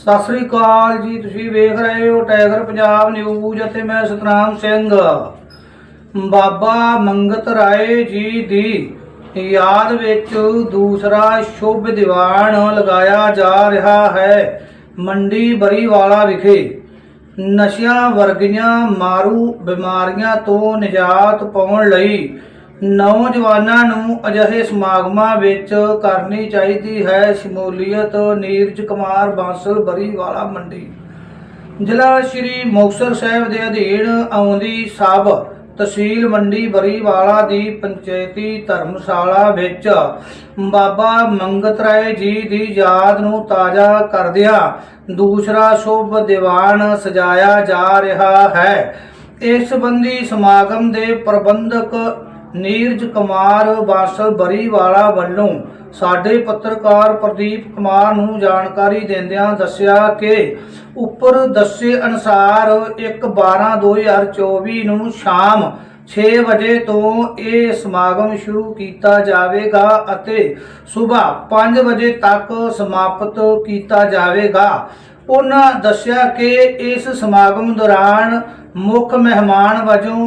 ਸਤਿ ਸ੍ਰੀ ਅਕਾਲ ਜੀ, ਤੁਸੀਂ ਵੇਖ ਰਹੇ ਹੋ ਟਾਈਗਰ ਪੰਜਾਬ ਨਿਊਜ਼ ਅਤੇ ਮੈਂ ਸਤਨਾਮ ਸਿੰਘ। ਬਾਬਾ ਮੰਗਤ ਰਾਏ ਜੀ ਦੀ ਯਾਦ ਵਿੱਚ ਦੂਸਰਾ ਸ਼ੁਭ ਦੀਵਾਨ ਲਗਾਇਆ ਜਾ ਰਿਹਾ ਹੈ ਮੰਡੀ ਬਰੀਵਾਲਾ ਵਿਖੇ। ਨਸ਼ਿਆਂ ਵਰਗੀਆਂ ਮਾਰੂ ਬਿਮਾਰੀਆਂ ਤੋਂ ਨਿਜਾਤ ਪਾਉਣ ਲਈ ਨੌਜਵਾਨਾਂ ਨੂੰ ਅਜਿਹੇ ਸਮਾਗਮਾਂ ਵਿੱਚ ਕਰਨੀ ਚਾਹੀਦੀ ਹੈ। ਸ਼ਮੂਲੀਅਤ ਨੀਰਜ ਕੁਮਾਰ ਬਾਂਸਲ, ਬਰੀਵਾਲਾ ਮੰਡੀ। ਜ਼ਿਲ੍ਹਾ ਸ਼੍ਰੀ ਮੁਕਤਸਰ ਸਾਹਿਬ ਦੇ ਅਧੀਨ ਆਉਂਦੀ ਸਭ ਤਹਿਸੀਲ ਮੰਡੀ ਬਰੀਵਾਲਾ ਦੀ ਪੰਚਾਇਤੀ ਧਰਮਸ਼ਾਲਾ ਵਿੱਚ ਬਾਬਾ ਮੰਗਤ ਰਾਏ ਜੀ ਦੀ ਯਾਦ ਨੂੰ ਤਾਜ਼ਾ ਕਰਦਿਆਂ ਦੂਸਰਾ ਸ਼ੁਭ ਦੀਵਾਨ ਸਜਾਇਆ ਜਾ ਰਿਹਾ ਹੈ। ਇਸ ਸੰਬੰਧੀ ਸਮਾਗਮ ਦੇ ਪ੍ਰਬੰਧਕ ਨੀਰਜ ਕੁਮਾਰ ਬਾਸਲ ਬਰੀਵਾਲਾ ਵੱਲੋਂ ਸਾਡੇ ਪੱਤਰਕਾਰ ਪ੍ਰਦੀਪ ਕੁਮਾਰ ਨੂੰ ਜਾਣਕਾਰੀ ਦਿੰਦਿਆਂ ਦੱਸਿਆ ਕਿ ਉੱਪਰ ਦੱਸੇ ਅਨੁਸਾਰ 1/12/2024 ਨੂੰ ਸ਼ਾਮ 6 ਵਜੇ ਤੋਂ ਇਹ ਸਮਾਗਮ ਸ਼ੁਰੂ ਕੀਤਾ ਜਾਵੇਗਾ ਅਤੇ ਸਵੇਰ 5 ਵਜੇ ਤੱਕ ਸਮਾਪਤ ਕੀਤਾ ਜਾਵੇਗਾ। ਉਹਨਾਂ ਦੱਸਿਆ ਕਿ ਇਸ ਸਮਾਗਮ ਦੌਰਾਨ ਮੁੱਖ ਮਹਿਮਾਨ ਵਜੋਂ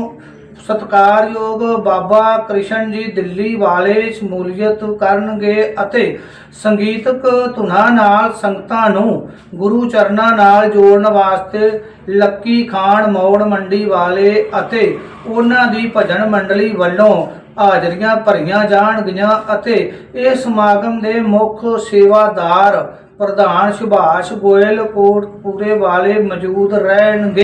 ਸਤਿਕਾਰਯੋਗ ਬਾਬਾ ਕ੍ਰਿਸ਼ਨ ਜੀ ਦਿੱਲੀ ਵਾਲੇ ਸ਼ਮੂਲੀਅਤ ਕਰਨਗੇ ਅਤੇ ਸੰਗੀਤਕ ਧੁਨਾਂ ਨਾਲ ਸੰਗਤਾਂ ਨੂੰ ਗੁਰੂ ਚਰਨਾਂ ਨਾਲ ਜੋੜਨ ਵਾਸਤੇ ਲੱਕੀ ਖਾਨ ਮੌੜ ਮੰਡੀ ਵਾਲੇ ਅਤੇ ਉਹਨਾਂ ਦੀ ਭਜਨ ਮੰਡਲੀ ਵੱਲੋਂ ਹਾਜ਼ਰੀਆਂ ਭਰੀਆਂ ਜਾਣਗੀਆਂ ਅਤੇ ਇਹ ਸਮਾਗਮ ਦੇ ਮੁੱਖ ਸੇਵਾਦਾਰ ਪ੍ਰਧਾਨ ਸੁਭਾਸ਼ ਗੋਇਲ ਕੋਟਪੂਰੇ ਵਾਲੇ ਮੌਜੂਦ ਰਹਿਣਗੇ।